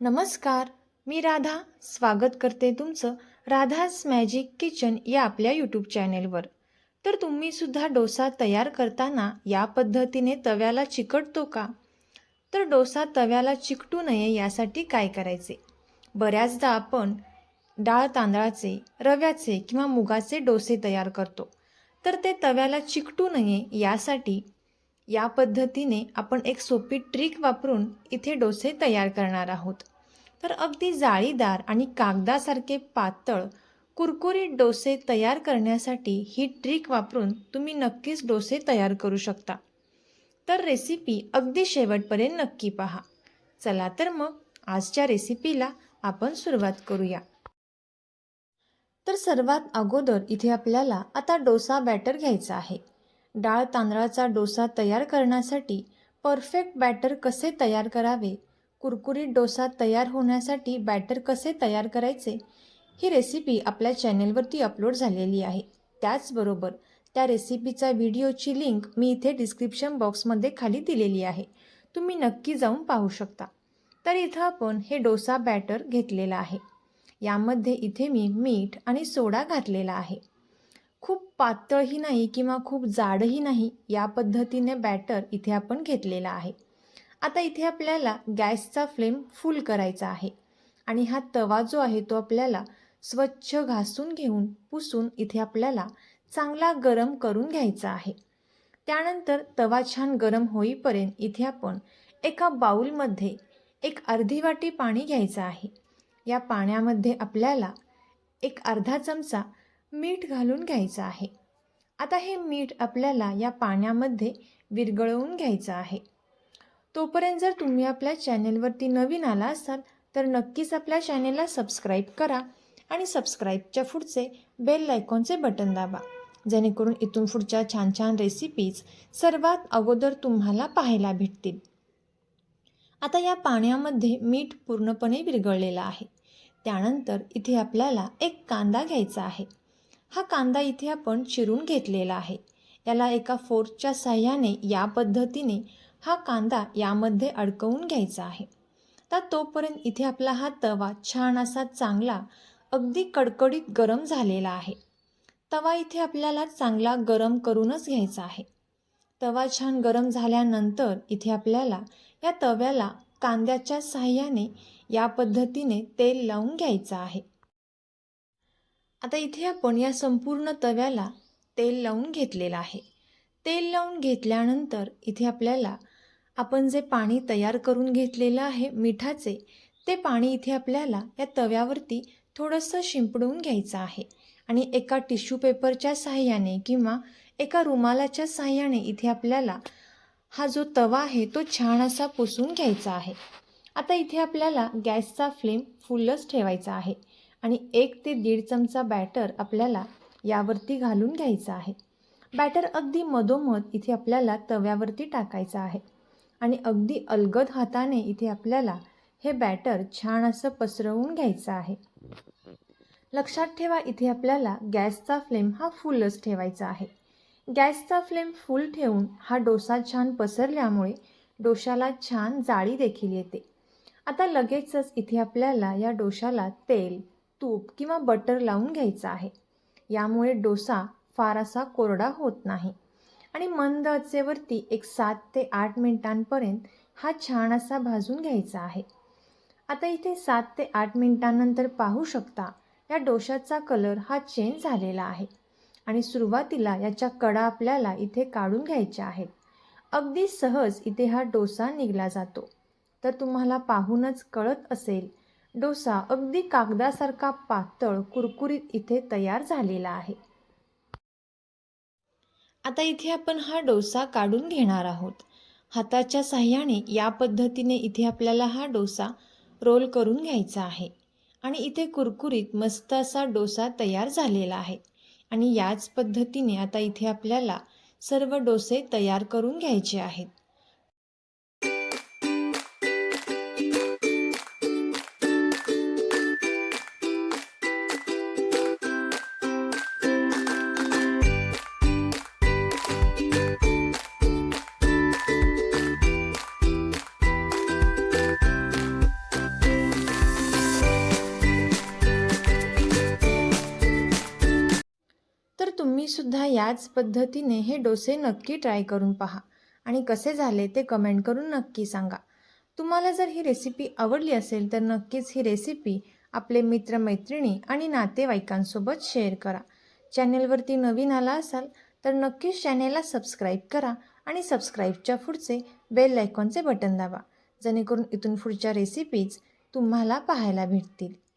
नमस्कार मी राधा. स्वागत करते तुमचं राधाज मॅजिक किचन या आपल्या यूट्यूब चॅनेलवर तर तुम्ही सुद्धा डोसा तयार करताना या पद्धतीने तव्याला चिकटतो का? तर डोसा तव्याला चिकटू नये यासाठी काय करायचे? बऱ्याचदा आपण डाळ तांदळाचे रव्याचे किंवा मुगाचे डोसे तयार करतो. तर ते तव्याला चिकटू नये यासाठी या पद्धतीने आपण एक सोपी ट्रिक वापरून इथे डोसे तयार करणार आहोत. तर अगदी जाळीदार आणि कागदासारखे पातळ कुरकुरीत डोसे तयार करण्यासाठी ही ट्रिक वापरून तुम्ही नक्कीच डोसे तयार करू शकता. तर रेसिपी अगदी शेवटपर्यंत नक्की पहा. चला तर मग आजच्या रेसिपीला आपण सुरुवात करूया. तर सर्वात अगोदर इथे आपल्याला आता डोसा बॅटर घ्यायचा आहे. डाळ तांदळाचा डोसा तयार करण्यासाठी परफेक्ट बॅटर कसे तयार करावे? कुरकुरीत डोसा तयार होण्यासाठी बॅटर कसे तयार करायचे? ही रेसिपी आपल्या चॅनेलवरती अपलोड झालेली आहे. त्याचबरोबर त्या रेसिपीचा व्हिडिओची लिंक मी इथे डिस्क्रिप्शन बॉक्समध्ये खाली दिलेली आहे. तुम्ही नक्की जाऊन पाहू शकता. तर इथं आपण हे डोसा बॅटर घेतलेलं आहे. यामध्ये इथे मी मीठ आणि सोडा घातलेला आहे. खूप पातळही नाही किंवा खूप जाडही नाही या पद्धतीने बॅटर इथे आपण घेतलेला आहे. आता इथे आपल्याला गॅसचा फ्लेम फुल करायचा आहे आणि हा तवा जो आहे तो आपल्याला स्वच्छ घासून घेऊन पुसून इथे आपल्याला चांगला गरम करून घ्यायचा आहे. त्यानंतर तवा छान गरम होईपर्यंत इथे आपण एका बाऊलमध्ये एक अर्धी वाटी पाणी घ्यायचं आहे. या पाण्यामध्ये आपल्याला एक अर्धा चमचा मीठ घालून घ्यायचं आहे. आता हे मीठ आपल्याला या पाण्यामध्ये विरघळवून घ्यायचं आहे. तोपर्यंत जर तुम्ही आपल्या चॅनेलवरती नवीन आला असाल तर नक्कीच आपल्या चॅनेलला सबस्क्राईब करा आणि सबस्क्राईबच्या पुढचे बेल लायकॉनचे बटन दाबा. जेणेकरून इथून पुढच्या छान छान रेसिपीज सर्वात अगोदर तुम्हाला पाहायला भेटतील. आता या पाण्यामध्ये मीठ पूर्णपणे विरघळलेलं आहे. त्यानंतर इथे आपल्याला एक कांदा घ्यायचा आहे. हा कांदा इथे आपण चिरून घेतलेला आहे. याला एका फोर्कच्या साह्याने या पद्धतीने हा कांदा यामध्ये अडकवून घ्यायचा आहे. तर तोपर्यंत इथे आपला हा तवा छान असा चांगला अगदी कडकडीत गरम झालेला आहे. तवा इथे आपल्याला चांगला गरम करूनच घ्यायचा आहे. तवा छान गरम झाल्यानंतर इथे आपल्याला या तव्याला कांद्याच्या साह्याने या पद्धतीने तेल लावून घ्यायचं आहे. आता इथे आपण या संपूर्ण तव्याला तेल लावून घेतलेलं आहे. तेल लावून घेतल्यानंतर इथे आपल्याला आपण जे पाणी तयार करून घेतलेलं आहे मिठाचे ते पाणी इथे आपल्याला या तव्यावरती थोडंसं शिंपडून घ्यायचं आहे. आणि एका टिश्यू पेपरच्या साह्याने किंवा एका रुमालाच्या साह्याने इथे आपल्याला हा जो तवा आहे तो छान असा पुसून घ्यायचा आहे. आता इथे आपल्याला गॅसचा फ्लेम फुलच ठेवायचा आहे. आणि एक ते दीड चमचा बॅटर आपल्याला यावरती घालून घ्यायचा आहे. बॅटर अगदी मधोमध इथे आपल्याला तव्यावरती टाकायचं आहे. आणि अगदी अलगद हाताने इथे आपल्याला हे बॅटर छान असं पसरवून घ्यायचं आहे. लक्षात ठेवा इथे आपल्याला गॅसचा फ्लेम हा फुलच ठेवायचा आहे. गॅसचा फ्लेम फुल ठेवून हा डोसा छान पसरल्यामुळे डोशाला छान जाळी देखील येते. आता लगेचच इथे आपल्याला या डोशाला तेल तूप किंवा बटर लावून घ्यायचं आहे. यामुळे डोसा फार असा कोरडा होत नाही. आणि मंद आचेवरती एक सात ते आठ मिनिटांपर्यंत हा छान असा भाजून घ्यायचा आहे. आता इथे सात ते आठ मिनिटांनंतर पाहू शकता या डोशाचा कलर हा चेंज झालेला आहे. आणि सुरुवातीला याच्या कडा आपल्याला इथे काढून घ्यायच्या आहेत. अगदी सहज इथे हा डोसा निघला जातो. तर तुम्हाला पाहूनच कळत असेल डोसा अगदी कागदासारखा पातळ कुरकुरीत इथे तयार झालेला आहे. आता इथे आपण हा डोसा काढून घेणार आहोत. हाताच्या साह्याने या पद्धतीने इथे आपल्याला हा डोसा रोल करून घ्यायचा आहे. आणि इथे कुरकुरीत मस्त असा डोसा तयार झालेला आहे. आणि याच पद्धतीने आता इथे आपल्याला सर्व डोसे तयार करून घ्यायचे आहेत. तुम्हीसुद्धा याच पद्धतीने हे डोसे नक्की ट्राय करून पहा. आणि कसे झाले ते कमेंट करून नक्की सांगा. तुम्हाला जर ही रेसिपी आवडली असेल तर नक्कीच ही रेसिपी आपले मित्रमैत्रिणी आणि नातेवाईकांसोबत शेअर करा. चॅनेलवरती नवीन आला असाल तर नक्कीच चॅनेलला सबस्क्राईब करा आणि सबस्क्राईबच्या पुढचे बेल आयकॉनचे बटन दाबा. जेणेकरून इथून पुढच्या रेसिपीज तुम्हाला पाहायला भेटतील.